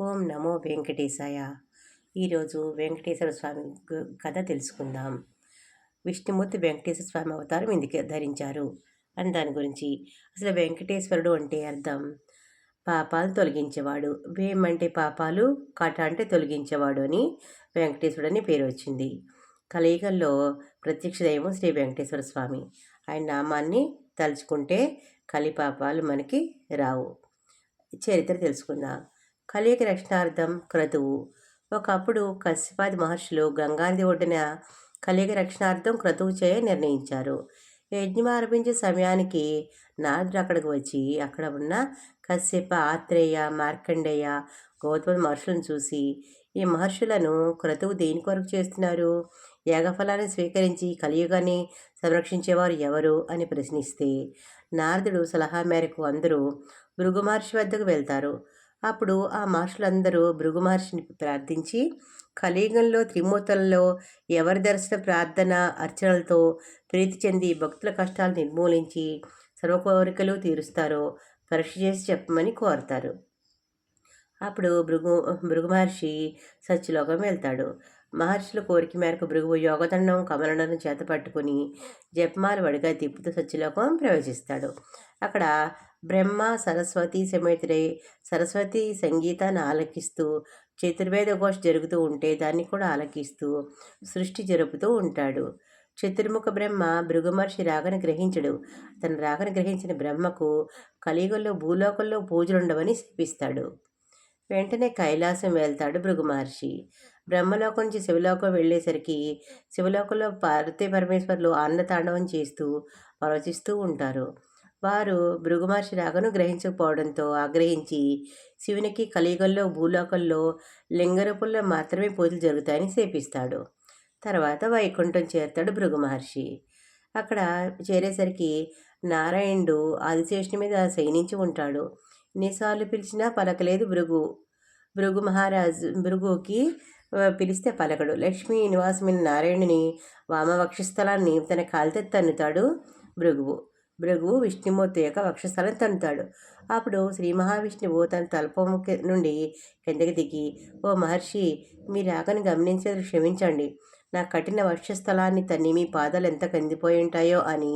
ఓం నమో వెంకటేశాయ. ఈరోజు వెంకటేశ్వర స్వామి కథ తెలుసుకుందాం. విష్ణుమూర్తి వెంకటేశ్వర స్వామి అవతారం ఇందుకే ధరించారు. అని దాని గురించి అసలు వెంకటేశ్వరుడు అంటే అర్థం? పాపాలు తొలగించేవాడు. వేమంటే పాపాలు కట అంటే తొలగించేవాడు అని వెంకటేశ్వరుడు అని పేరు వచ్చింది. కలియుగంలో ప్రత్యక్ష దైవం శ్రీ వెంకటేశ్వర స్వామి. ఆయన నామాన్ని తలుచుకుంటే కలిపాపాలు మనకి రావు. చరిత్ర తెలుసుకుందాం. కలియుగ రక్షణార్థం క్రతువు. ఒకప్పుడు కశ్యపాది మహర్షులు గంగానది ఒడ్డున కలియుగ రక్షణార్థం క్రతువు చేయ నిర్ణయించారు. యజ్ఞం ఆరంభించే సమయానికి నారదుడు అక్కడికి వచ్చి అక్కడ ఉన్న కశ్యప ఆత్రేయ మార్కండేయ గౌతమ మహర్షులను చూసి ఈ మహర్షులను క్రతువు దేని కొరకు చేస్తున్నారు? యాగఫలాన్ని స్వీకరించి కలియుగాన్ని సంరక్షించేవారు ఎవరు? అని ప్రశ్నిస్తే నారదుడు సలహా మేరకు అందరూ భృగు మహర్షి వద్దకు వెళ్తారు. అప్పుడు ఆ మహర్షులందరూ భృగు మహర్షిని ప్రార్థించి కలియుగంలో త్రిమూర్తులలో ఎవరి దర్శన ప్రార్థన అర్చనలతో ప్రీతి చెంది భక్తుల కష్టాలు నిర్మూలించి సర్వ కోరికలు తీరుస్తారో పరీక్ష చేసి చెప్పమని కోరతారు. అప్పుడు భృగు భృగు మహర్షి సత్యలోకం వెళ్తాడు. మహర్షుల కోరిక మేరకు భృగువు యోగదండం కమలండం చేత పట్టుకుని జపమాల వడిగా తిప్పుతూ సత్యలోకం ప్రవేశిస్తాడు. అక్కడ బ్రహ్మ సరస్వతి సమేతుడై సరస్వతి సంగీతాన్ని ఆలకిస్తూ చతుర్వేద ఘోష జరుగుతూ ఉంటే దాన్ని కూడా ఆలకిస్తూ సృష్టి జరుపుతూ ఉంటాడు. చతుర్ముఖ బ్రహ్మ భృగుమహర్షి రాగను గ్రహించడు. తన రాగను గ్రహించిన బ్రహ్మకు కలియుగంలో భూలోకంలో పూజలుండవని శపిస్తాడు. వెంటనే కైలాసం వెళ్తాడు భృగు మహర్షి. బ్రహ్మలోకం నుంచి శివలోకం వెళ్ళేసరికి శివలోకంలో పార్వతీ పరమేశ్వర్లు ఆనందతాండవం చేస్తూ ప్రవచిస్తూ ఉంటారు. వారు భృగుమహర్షి రాగను గ్రహించకపోవడంతో ఆగ్రహించి శివునికి కలియుగంలో భూలోకంలో లింగరూపంలో మాత్రమే పూజలు జరుగుతాయని చేపిస్తాడు తర్వాత వైకుంఠం చేరుతాడు భృగుమహర్షి. అక్కడ చేరేసరికి నారాయణుడు ఆదిశేషుని మీద శయనించి ఉంటాడు. ఎన్నిసార్లు పిలిచినా పలకలేదు భృగు. భృగు మహారాజు భృగుకి పిలిస్తే పలకడు. లక్ష్మీ నివాసమైన నారాయణుని వామవక్షస్థలాన్ని తన కాలితో తన్నుతాడు భృగువు. భృగువు విష్ణుమూర్తి యొక్క వక్షస్థలం తన్నుతాడు. అప్పుడు శ్రీ మహావిష్ణువు తన తల్పం నుండి కిందకి దిగి ఓ మహర్షి మీ రాకను గమనించేది క్షమించండి. నా కఠిన వక్షస్థలాన్ని తన్ని మీ పాదాలు ఎంత కందిపోయి ఉంటాయో అని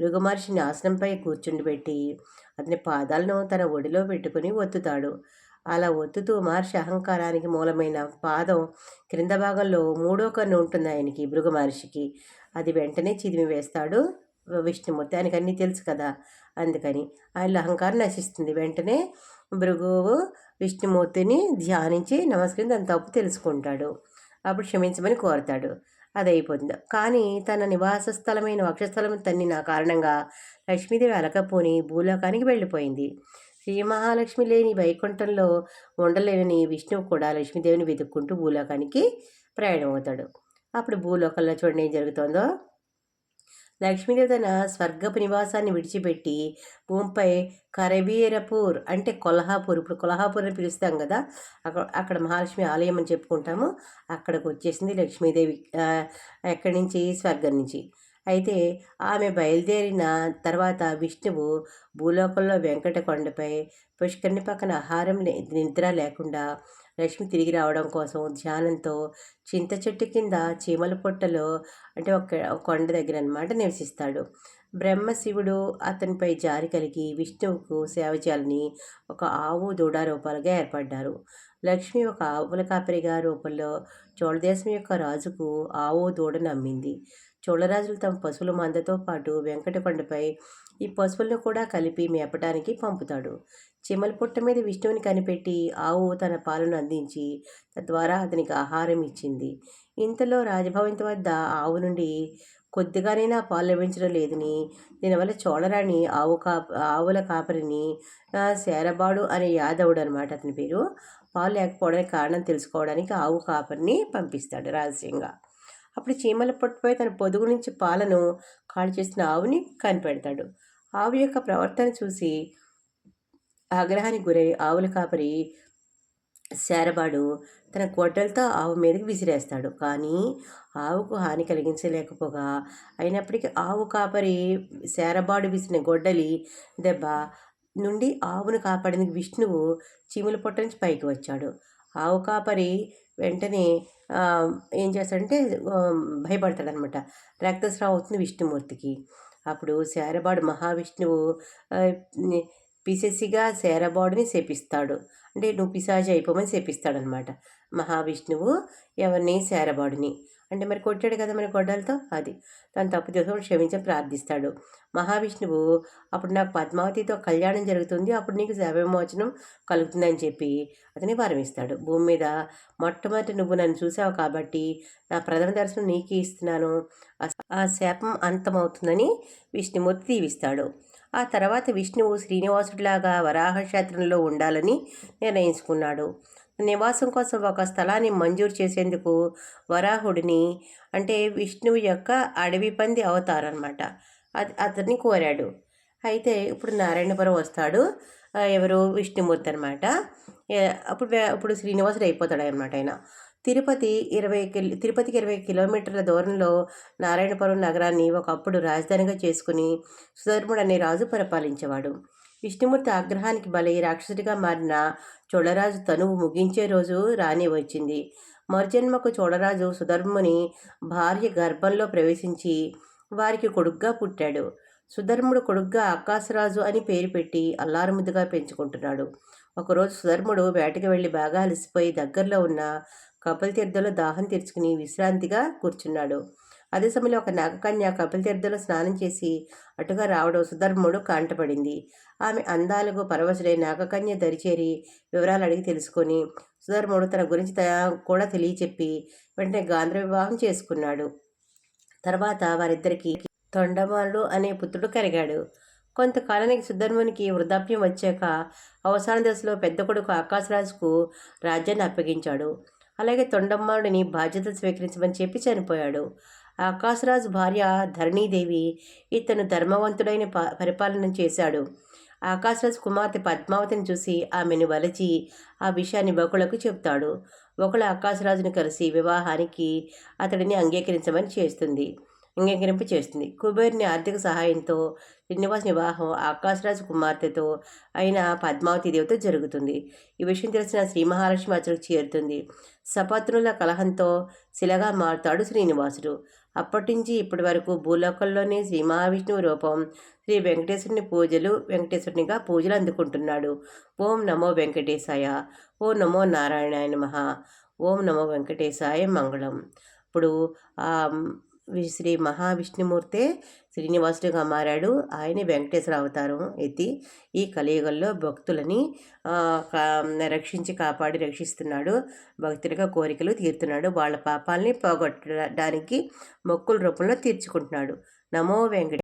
భృగు మహర్షిని ఆసనంపై కూర్చుండిపెట్టి అతని పాదాలను తన ఒడిలో పెట్టుకుని ఒత్తుతాడు. అలా ఒత్తుతూ మహర్షి అహంకారానికి మూలమైన పాదం క్రింద భాగంలో మూడో కన్ను ఉంటుంది ఆయనకి భృగు మహర్షికి. అది వెంటనే చిదిమి వేస్తాడు. విష్ణుమూర్తి ఆయనకు అన్నీ తెలుసు కదా? అందుకని ఆయన అహంకారం నశిస్తుంది. వెంటనే భృగువు విష్ణుమూర్తిని ధ్యానించి నమస్కరించి తన తప్పు తెలుసుకుంటాడు. అప్పుడు క్షమించమని కోరతాడు. అది అయిపోతుంది కానీ తన నివాస స్థలమైన వక్షస్థలం తన్ని నా కారణంగా లక్ష్మీదేవి అలకపోని భూలోకానికి వెళ్ళిపోయింది. శ్రీ మహాలక్ష్మి లేని వైకుంఠంలో ఉండలేని విష్ణువు కూడా లక్ష్మీదేవిని వెతుక్కుంటూ భూలోకానికి ప్రయాణం అవుతాడు అప్పుడు భూలోకంలో చూడండి ఏం జరుగుతుందో. లక్ష్మీదేవి తన స్వర్గపు నివాసాన్ని విడిచిపెట్టి భూమిపై కరవీరపూర్ అంటే కొల్హాపూర్ ఇప్పుడు కొల్హాపూర్ అని పిలుస్తాం కదా అక్కడ అక్కడ మహాలక్ష్మి ఆలయం అని చెప్పుకుంటాము. అక్కడికి వచ్చేసింది లక్ష్మీదేవి ఎక్కడి నుంచి? స్వర్గం నుంచి. అయితే ఆమె బయలుదేరిన తర్వాత విష్ణువు భూలోకంలో వెంకట కొండపై పుష్కరిణి పక్కన ఆహారం నిద్ర లేకుండా లక్ష్మి తిరిగి రావడం కోసం ధ్యానంతో చింత చెట్టు కింద చీమల పొట్టలో అంటే ఒక ఒక కొండ దగ్గర అన్నమాట నివసిస్తాడు. బ్రహ్మ శివుడు అతనిపై జారి కలిగి విష్ణువుకు సేవ చేయాలని ఒక ఆవు దూడ రూపాలుగా ఏర్పడ్డారు. లక్ష్మి ఒక ఆవుల కాపరిగా రూపంలో చోళదేశం యొక్క రాజుకు ఆవు దూడను అమ్మింది చోళరాజులు తమ పశువుల మందతో పాటు వెంకటకొండపై ఈ పశువులను కూడా కలిపి మేపటానికి పంపుతాడు. చిమల పుట్ట మీద విష్ణువుని కనిపెట్టి ఆవు తన పాలను అందించి తద్వారా అతనికి ఆహారం ఇచ్చింది. ఇంతలో రాజభవన్ వద్ద ఆవు నుండి కొద్దిగానైనా పాలు లభించడం లేదని దీనివల్ల చోళరాణి ఆవు కా ఆవుల కాపరిని శేరబాడు అనే యాదవుడు అనమాట అతని పేరు. పాలు లేకపోవడానికి కారణం తెలుసుకోవడానికి ఆవు కాపరిని పంపిస్తాడు రహస్యంగా. అప్పుడు చీమల పొట్టుపై తన పొదుగు నుంచి పాలను కాళ్ళు చేసిన ఆవుని కనిపెడతాడు. ఆవు యొక్క ప్రవర్తన చూసి ఆగ్రహానికి గురై ఆవుల కాపరి శారబాడు తన గొడ్డలతో ఆవు మీదకి విసిరేస్తాడు. కానీ ఆవుకు హాని కలిగించలేకపోగా. అయినప్పటికీ ఆవు కాపరి శారబాడు విసిన గొడ్డలి దెబ్బ నుండి ఆవును కాపాడిన విష్ణువు చీమల పొట్ట నుంచి పైకి వచ్చాడు. ఆవు కాపరి వెంటనే ఏం చేస్తాడంటే భయపడతాడనమాట. రక్తస్రావం అవుతుంది విష్ణుమూర్తికి. అప్పుడు శారబాడు మహావిష్ణువు పిసెసిగా ని- శపిస్తాడు అంటే నువ్వు పిశాచి అయిపోమని శపిస్తాడనమాట మహావిష్ణువు ఎవరిని? శారబాడుని అంటే మరి కొట్టాడు కదా మరి గొడ్డలతో? అది. తను తప్పు చేసుకుని క్షమించి ప్రార్థిస్తాడు. మహావిష్ణువు అప్పుడు నాకు పద్మావతితో కళ్యాణం జరుగుతుంది. అప్పుడు నీకు శాపవిమోచనం కలుగుతుందని చెప్పి అతని వరమిస్తాడు భూమి మీద మొట్టమొదటి నువ్వు నన్ను చూసావు కాబట్టి నా ప్రథమ దర్శనం నీకే ఇస్తున్నాను. ఆ- ఆ శాపం అంతమవుతుందని విష్ణుమూర్తి దీవిస్తాడు. ఆ తర్వాత విష్ణువు శ్రీనివాసుడిలాగా వరాహ క్షేత్రంలో ఉండాలని నిర్ణయించుకున్నాడు. నివాసం కోసం ఒక స్థలాన్ని మంజూరు చేసేందుకు వరాహుడిని అంటే విష్ణువు యొక్క అడవి పంది అవతారనమాట అది అతన్ని కోరాడు. అయితే ఇప్పుడు నారాయణపురం వస్తాడు. ఎవరు? విష్ణుమూర్తి అనమాట అప్పుడు అప్పుడు శ్రీనివాసుడు అయిపోతాడు అనమాట ఆయన. తిరుపతి ఇరవై కిలో తిరుపతికి ఇరవై కిలోమీటర్ల దూరంలో నారాయణపురం నగరాన్ని ఒకప్పుడు రాజధానిగా చేసుకుని సుధర్ముడు అనే రాజు పరిపాలించేవాడు. విష్ణుమూర్తి ఆగ్రహానికి బలై రాక్షసుడిగా మారిన చోళరాజు తనువు ముగించే రోజు రాని వచ్చింది. మరుజన్మకు చోళరాజు సుధర్ముని భార్య గర్భంలో ప్రవేశించి వారికి కొడుగ్గా పుట్టాడు. సుధర్ముడు కొడుగ్గా ఆకాశరాజు అని పేరు పెట్టి అల్లారుముద్దుగా పెంచుకుంటున్నాడు. ఒకరోజు సుధర్ముడు వేటకి వెళ్ళి బాగా అలసిపోయి దగ్గరలో ఉన్న కపలతీర్థంలో దాహం తీర్చుకుని విశ్రాంతిగా కూర్చున్నాడు. అదే సమయంలో ఒక నాగకన్య కపిల తీర్థంలో స్నానం చేసి అటుగా రావడం సుధర్ముడు కాంటపడింది. ఆమె అందాలకు పరవశుడై నాగకన్య దరిచేరి వివరాలు అడిగి తెలుసుకొని సుధర్ముడు తన గురించి కూడా తెలియచెప్పి వెంటనే గాంధ్ర వివాహం చేసుకున్నాడు. తర్వాత వారిద్దరికి తొండమానుడు అనే పుత్రుడు కలిగాడు. కొంతకాలానికి సుధర్మునికి వృద్ధాప్యం వచ్చాక అవసాన దశలో పెద్ద కొడుకు ఆకాశరాజుకు రాజ్యాన్ని అప్పగించాడు. అలాగే తొండమ్మానుడిని బాధ్యత స్వీకరించమని చెప్పి చనిపోయాడు. ఆకాశరాజు భార్య ధరణీదేవి ఇతను ధర్మవంతుడైన ప పరిపాలన చేశాడు. ఆకాశరాజు కుమార్తె పద్మావతిని చూసి ఆమెను వలచి ఆ విషయాన్ని బకులకు చెప్తాడు ఒకళ్ళు ఆకాశరాజుని కలిసి వివాహానికి అతడిని అంగీకరించమని చేస్తుంది. అంగీకరింపు చేస్తుంది. కుబేరుని ఆర్థిక సహాయంతో శ్రీనివాస్ వివాహం ఆకాశరాజు కుమార్తెతో అయిన పద్మావతి దేవితో జరుగుతుంది. ఈ విషయం తెలిసిన శ్రీ మహాలక్ష్మి అతడికి చేరుతుంది. సపత్నుల కలహంతో శిలగా మారుతాడు శ్రీనివాసుడు. అప్పటించి ఇప్పటి వరకు భూలోకంలోనే శ్రీ మహావిష్ణువు రూపం శ్రీ వెంకటేశ్వరుని పూజలు వెంకటేశ్వరునిగా పూజలు అందుకుంటున్నాడు. ఓం నమో వెంకటేశాయ. ఓం నమో నారాయణాయ నమ. ఓం నమో వెంకటేశాయ మంగళం. ఇప్పుడు ఆ, శ్రీ మహావిష్ణుమూర్తే శ్రీనివాసుడిగా మారాడు ఆయనే వెంకటేశ్వర అవతారం ఎత్తి ఈ కలియుగంలో భక్తులని రక్షించి కాపాడి రక్షిస్తున్నాడు. భక్తులుగా కోరికలు తీరుతున్నాడు. వాళ్ళ పాపాలని పోగొట్టడానికి మొక్కుల రూపంలో తీర్చుకుంటున్నాడు. నమో వెంకట